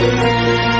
Thank you.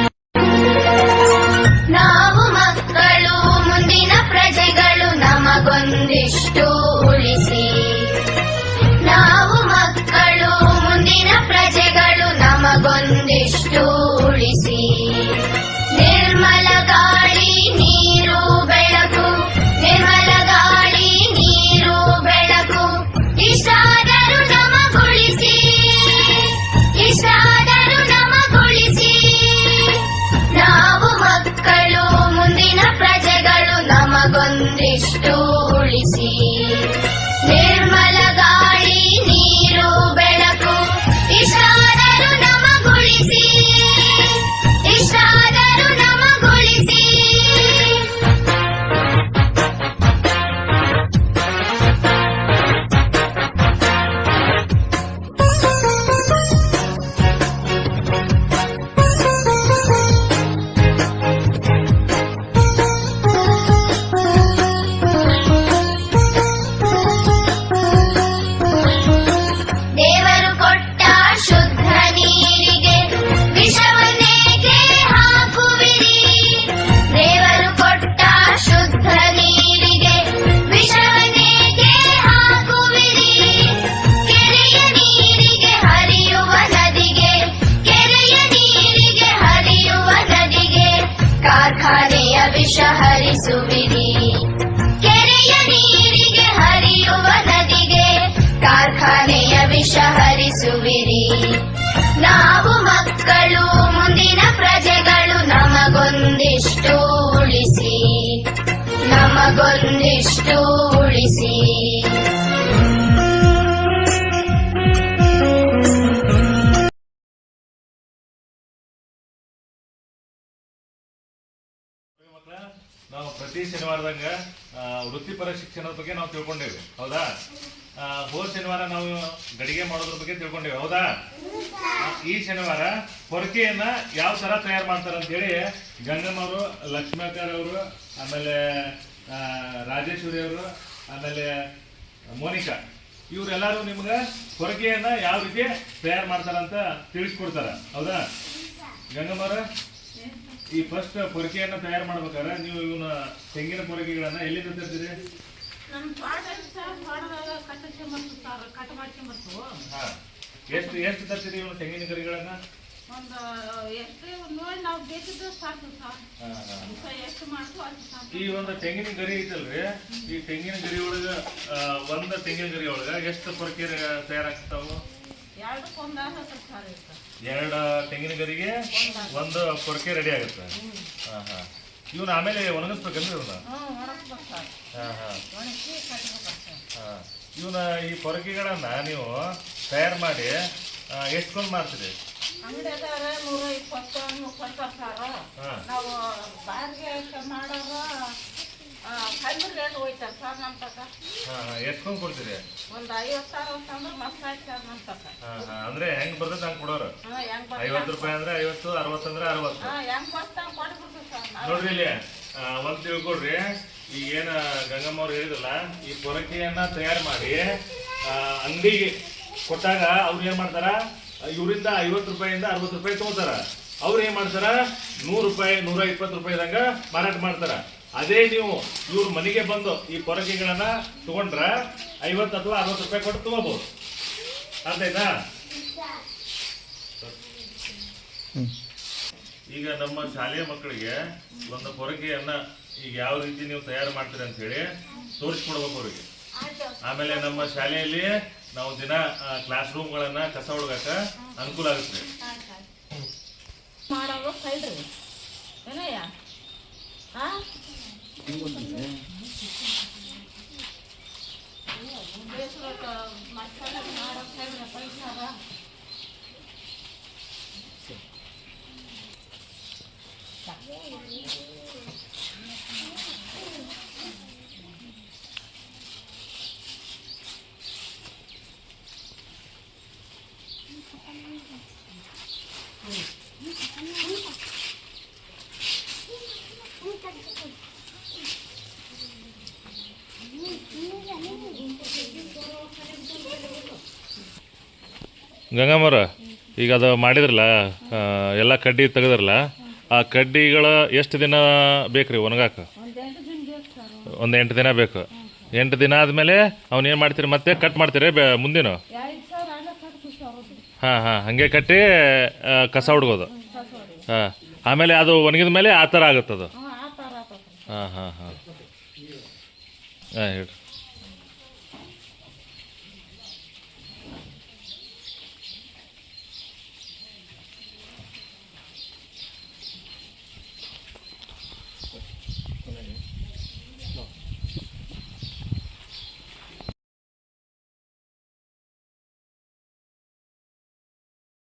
ವಿಷ ಹರಿಸುವಿರಿ ಕೆರೆಯ ನೀರಿಗೆ ಹರಿಯುವ ನದಿಗೆ ಕಾರ್ಖಾನೆಯ ವಿಷ ಹರಿಸುವಿರಿ. ನಾವು ಮಕ್ಕಳು, ಮುಂದಿನ ಪ್ರಜೆಗಳು ನಮಗೊಂದಿಷ್ಟು ಉಳಿಸಿ. ನಮಗೊಂದಿಷ್ಟು ನಾವು ಪ್ರತಿ ಶನಿವಾರದಾಗ ವೃತ್ತಿಪರ ಶಿಕ್ಷಣದ ಬಗ್ಗೆ ನಾವು ತಿಳ್ಕೊಂಡೇವೆ. ಹೌದಾ? ಹೋದ ಶನಿವಾರ ನಾವು ಗಡಿಗೆ ಮಾಡೋದ್ರ ಬಗ್ಗೆ ತಿಳ್ಕೊಂಡೇವೆ. ಹೌದಾ? ಈ ಶನಿವಾರ ಹೊರಕೆಯನ್ನ ಯಾವ ತರ ತಯಾರು ಮಾಡ್ತಾರೆ ಅಂತ ಹೇಳಿ ಗಂಗಮ್ಮವರು ಲಕ್ಷ್ಮೀಕರ್ ಅವರು, ಆಮೇಲೆ ರಾಜೇಶ್ವರಿ ಅವರು, ಆಮೇಲೆ ಮೋನಿಕಾ, ಇವರೆಲ್ಲರೂ ನಿಮ್ಗೆ ಹೊರಕೆಯನ್ನ ಯಾವ ರೀತಿ ತಯಾರು ಮಾಡ್ತಾರಂತ ತಿಳಿಸ್ಕೊಡ್ತಾರ. ಹೌದಾ? ಗಂಗಮ್ಮರ ಈ ಫಸ್ಟ್ ಪೊರಕೆಯನ್ನ ತಯಾರು ಮಾಡ್ಬೇಕಾದ್ರೆ ನೀವು ಇವನ ತೆಂಗಿನ ಪೊರಕೆಗಳನ್ನ ಎಲ್ಲಿಂದ ತರ್ತೀರಿ ಎಷ್ಟು ಎಷ್ಟು ತರ್ತೀರಿ ಇವನ ತೆಂಗಿನ ಗರಿಗಳನ್ನ ಈ ಒಂದು ತೆಂಗಿನ ಗರಿ ಐತಲ್ರಿ? ಈ ತೆಂಗಿನ ಗರಿ ಒಳಗ ಒಂದು ಒಂದ್ ತೆಂಗಿನ ಗರಿ ಒಳಗ ಎಷ್ಟು ಪೊರಕೆ ತಯಾರಾಗ್ತಾವು? ಎರಡು ತೆಂಗಿನ ಗರಿಗೆ ಒಂದು ಪೊರಕೆ ರೆಡಿ ಆಗುತ್ತೆ. ಹಾ ಹಾ. ಇವನ್ನ ಆಮೇಲೆ ಒಣಗಿಸ್ಬೇಕಂದ್ರೆ ಇವನ್ನ ಹಾಂ ಹಾ. ಇವನ್ನ ಈ ಪೊರಕೆಗಳನ್ನ ನೀವು ತಯಾರು ಮಾಡಿ ಎಷ್ಟೊಂದು ಮಾಡ್ತೀರಿ? ಅಂಗಡಿಯಾಗ ನೂರ ಇಪ್ಪತ್ತು ಮುಪ್ಪತ್ತು ಸರ್. ನಾವು ಬಾರಿಗೆ ಮಾಡೋರು ಕಮ್ಮಿ ರೇಟ್ ಹೋಯ್ತಾರೆ ಸರ್ ನಮ್ಮ ತಕ ಹಾ ಹಾ ಎಷ್ಟೊಂದು ಕೊಡ್ತೀರಿ? ಒಂದು ಐವತ್ತು ಸಾವಿರ ಅಂತಂದ್ರೆ ಮಸ್ತ್ ಆಯ್ತು ಸರ್ ನಮ್ಮ ತಕ ಹಾ ಹಾ ಅಂದ್ರೆ ಹೆಂಗ್ ಬರ್ತೈತೆ ಹಂಗೆ ಕೊಡೋರು? ಐವತ್ತು ರೂಪಾಯಿ ಅಂದ್ರೆ ಐವತ್ತು ಅರವತ್ತು ಅಂದ್ರೆ ಅರವತ್ತು. ಹೆಂಗೆ ಸರ್ ನೋಡ್ರಿ ಇಲ್ಲಿ ಒಂದ್ ತಿಳ್ಕೊಡ್ರಿ ಈಗ ಏನ ಗಂಗಮ್ಮ ಅವ್ರು ಹೇಳಿದ್ರಲ್ಲ ಈ ಪೊರಕೆಯನ್ನ ತಯಾರು ಮಾಡಿ ಅಂಗಡಿಗೆ ಕೊಟ್ಟಾಗ ಅವ್ರು ಏನ್ ಮಾಡ್ತಾರ? ಇವರಿಂದ ಐವತ್ತು ರೂಪಾಯಿಂದ ಅರವತ್ತು ರೂಪಾಯಿ ತಗೋತಾರ. ಅವ್ರು ಏನ್ ಮಾಡ್ತಾರ? ನೂರು ರೂಪಾಯಿ, ನೂರ ಇಪ್ಪತ್ತು ರೂಪಾಯಿದಾಗ ಮಾರಾಟ ಮಾಡ್ತಾರ. ಅದೇ ನೀವು ಇವ್ರ ಮನೆಗೆ ಬಂದು ಈ ಪೊರಕೆಗಳನ್ನ ತಗೊಂಡ್ರ ಐವತ್ತು ಅಥವಾ ಅರವತ್ತು ರೂಪಾಯಿ ಕೊಟ್ಟು ತಗೋಬಹುದು ಅರ್ಥ ಆಯ್ತಾ ಈಗ ನಮ್ಮ ಶಾಲೆಯ ಮಕ್ಕಳಿಗೆ ಒಂದು ಪೊರಕೆಯನ್ನ ಈಗ ಯಾವ ರೀತಿ ನೀವು ತಯಾರು ಮಾಡ್ತೀರಿ ಅಂತ ಹೇಳಿ ತೋರಿಸ್ಕೊಡ್ಬೇಕು ಅವ್ರಿಗೆ. ಆಮೇಲೆ ನಮ್ಮ ಶಾಲೆಯಲ್ಲಿ ನಾವು ದಿನ ಕ್ಲಾಸ್ ರೂಮ್ಗಳನ್ನ ಕಸ ಹುಡುಗಾಕ ಅನುಕೂಲ ಆಗುತ್ತೆ. ಮಾಡೋದು ಕೈಡ್ರಿ ಏನಯ್ಯ ಹಾಂ ಮಸಾಲೆ ಮಾಡೋ ಕೈಡ್ರಿ ಕೈಸಾರ ಗಂಗಮ್ಮರ ಈಗ ಅದು ಮಾಡಿದ್ರಲ್ಲ ಎಲ್ಲ ಕಡ್ಡಿ ತೆಗೆದ್ರಲ್ಲ, ಆ ಕಡ್ಡಿಗಳ ಎಷ್ಟು ದಿನ ಬೇಕ್ರಿ ಒಣಗಾಕ? ಒಂದು ಎಂಟು ದಿನ ಬೇಕು. ಎಂಟು ದಿನ ಬೇಕು ಆದಮೇಲೆ ಅವ್ನು ಏನು ಮಾಡ್ತೀರಿ ಮತ್ತೆ ಕಟ್ ಮಾಡ್ತೀರಿ ಬೆ, ಮುಂದಿನ? ಹಾಂ ಹಾಂ, ಹಾಗೆ ಕಟ್ಟಿ ಕಸ ಹುಡ್ಗೋದು ಹಾಂ, ಆಮೇಲೆ ಅದು ಒಣಗಿದ ಮೇಲೆ ಆ ಥರ ಆಗುತ್ತದು. ಹಾಂ ಹಾಂ ಹಾಂ. ಹಾಂ ಹೇಳ್ರಿ.